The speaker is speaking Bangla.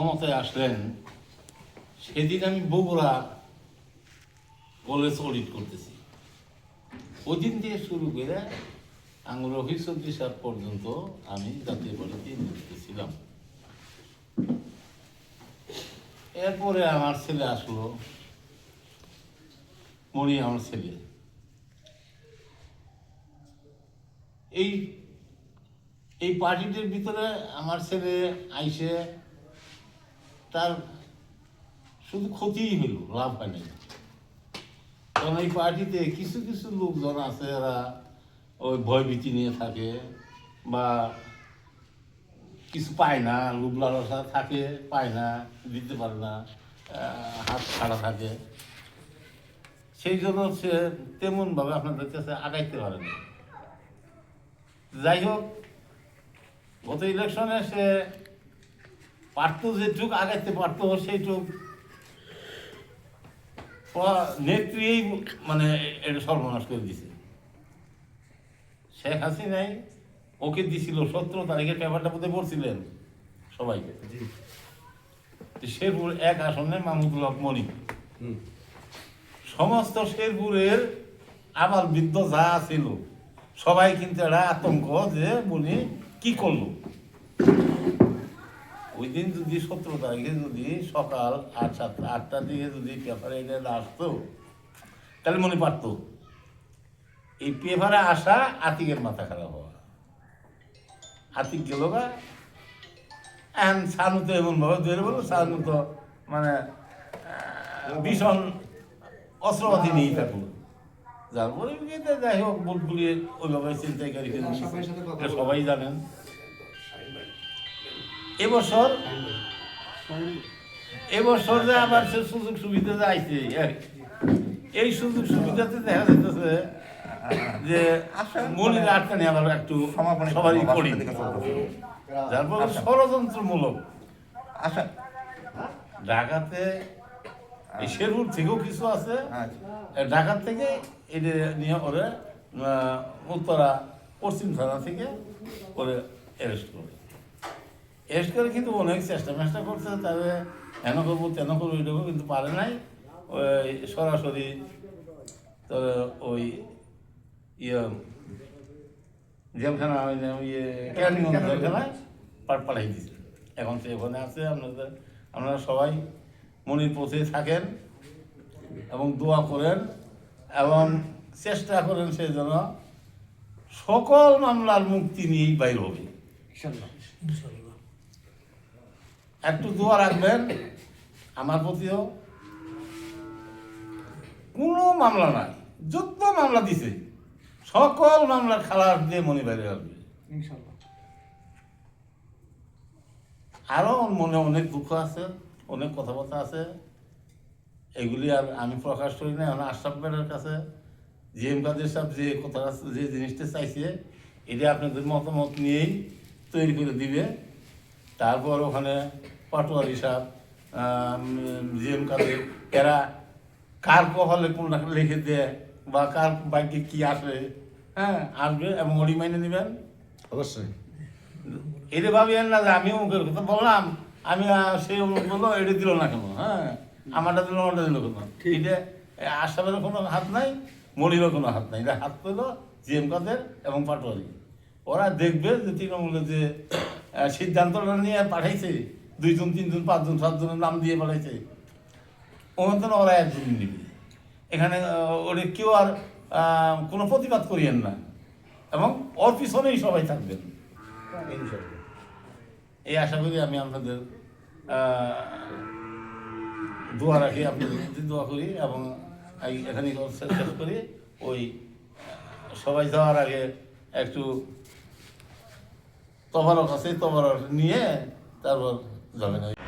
ক্ষমতায় আসলেন, সেদিন আমি বগুড়া কলেজ অডিট করতেছি। ওই দিন দিয়ে শুরু করে আঙুল অফিস সাত পর্যন্ত আমি জাতীয় পার্টিতে নিযুক্ত ছিলাম এরপরে আমার ছেলে আসলো, মণি আমার ছেলে। এই এই পার্টিটির ভিতরে আমার ছেলে আইসে তার শুধু ক্ষতিই হইল লাভ হয় নাই। কারণ এই পার্টিতে কিছু কিছু লোকজন আছে এরা ওই ভয়ভীতি নিয়ে থাকে বা কিছু পায় না, লোভ লালসা থাকে, পায় না, দিতে পারে না হাত ছাড়া থাকে। সেই জন্য সে তেমনভাবে আপনাদের কাছে আগাইতে পারে না যাই হোক, গত ইলেকশনে সে পারতো যেটুক আগাইতে পারতো সেইটুক নেত্রী মানে এটা সর্বনাশ করে দিছে। শেখ হাসিনাই ওকে দিছিল সতেরো তারিখের পেপারটা বোধহয় পড়ছিলেন সবাইকে। শেরপুর এক আসনে মাহমুদুল হক মনিক সমস্ত শেরপুরের আবার বৃদ্ধ যা ছিল সবাই কিন্তু একটা আতঙ্ক যে বলি কি করল? ওই দিন যদি সতেরো তারিখে যদি সকাল আট সাত আটটার দিকে যদি পেপারে এটা আসতো তাহলে মনে পারতো এই পেপারে আসা আতিকের মাথা খারাপ হওয়া। আতিক গেল গা এখন সানু তো এমনভাবে ধরে বলো সানু তো মানে ভীষণ অস্ত্রপাতি নিয়েই থাকুন যার পরিপ্রেক্ষিতে যাই হোক বুলবুলি ওইভাবে চিন্তাইকারী কিন্তু সবাই সাথে কথা এটা বলো। সবাই জানেন। এবছর? এবছর যে আবার সে সুযোগ সুবিধা যে আইছে এই- সুযোগ সুবিধাতে দেখা যাইতেছে যে মনির আটকানি আবার একটু সবারই করি। যার ফলে আচ্ছা। ষড়যন্ত্রমূলক। আচ্ছা। ঢাকাতে এই শেরপুর থেকেও কিছু আছে। আচ্ছা। এ ঢাকার থেকে এটা নিয়ে ওরে উত্তরা পশ্চিম থানা থেকে ওরে অ্যারেস্ট করে। অ্যারেস্ট করে কিন্তু অনেক চেষ্টা মেষ্টা করছে, তবে হেন করব, তেন করব এটুকু কিন্তু পারে নাই। ওই সরাসরি তো ওই ইয়ে জেলখানা ইয়ে কেরানীগঞ্জ জেলখানায় পাঠ পাঠাই দিছে। এখন সে ওখানে আছে, আপনাদের, আপনারা সবাই মনির পথে থাকেন এবং দোয়া করেন, এবং চেষ্টা করেন সে যেন সকল মামলার মুক্তি নিয়েই বাইর হবে। একটু দোয়া রাখবেন আমার প্রতিও। কোনো মামলা নাই যত মামলা দিছে সকল মামলার খালাস দিয়ে মনে বাইরে আসবে। আরও মনে অনেক দুঃখ আছে অনেক কথাবার্তা আছে। এগুলি আর আমি প্রকাশ করি না এখন আশরাফ ভাইয়ের কাছে। জি এম কাদের সাহেব যে কথা যে জিনিসটা চাইছে এটা আপনাদের মতামত নিয়েই তৈরি করে দিবে। তারপর ওখানে পাটোয়ারি সাহেব জি এম কাদের এরা কার কপালে কোনটা লিখে দেয় বা কার বাইকে কি আসবে হ্যাঁ আসবে এবং ওড়ি মাইনে নেবেন? অবশ্যই। এটা ভাবিয়েন না যে আমি মুখের কথা বললাম আমি সেই অমুক বলল এটা দিল না কেন? হ্যাঁ আমারটা দিল আমারটা দিল কেন এটা আশাবের কোনো হাত নাই মনিরও কোনো হাত নাই। এটা হাত পেল জিএম কাদের এবং পাটোয়ারি। ওরা দেখবে যে তৃণমূলের যে সিদ্ধান্তটা নিয়ে পাঠাইছে। দুইজন, তিনজন, পাঁচজন, সাতজনের নাম দিয়ে পাঠাইছে। ওখানে ওরা একজন নিবে। এখানে ওরে কেউ আর কোনো প্রতিবাদ করিয়েন না। এবং ওর পিছনেই সবাই থাকবেন। এই আশা করি আমি আপনাদের দোয়া রাখি, আপনাদের দোয়া করি এবং এখানে শেষ করি। ওই, সবাই যাওয়ার আগে একটু তবরক আছে তবরক নিয়ে তারপর যাবেন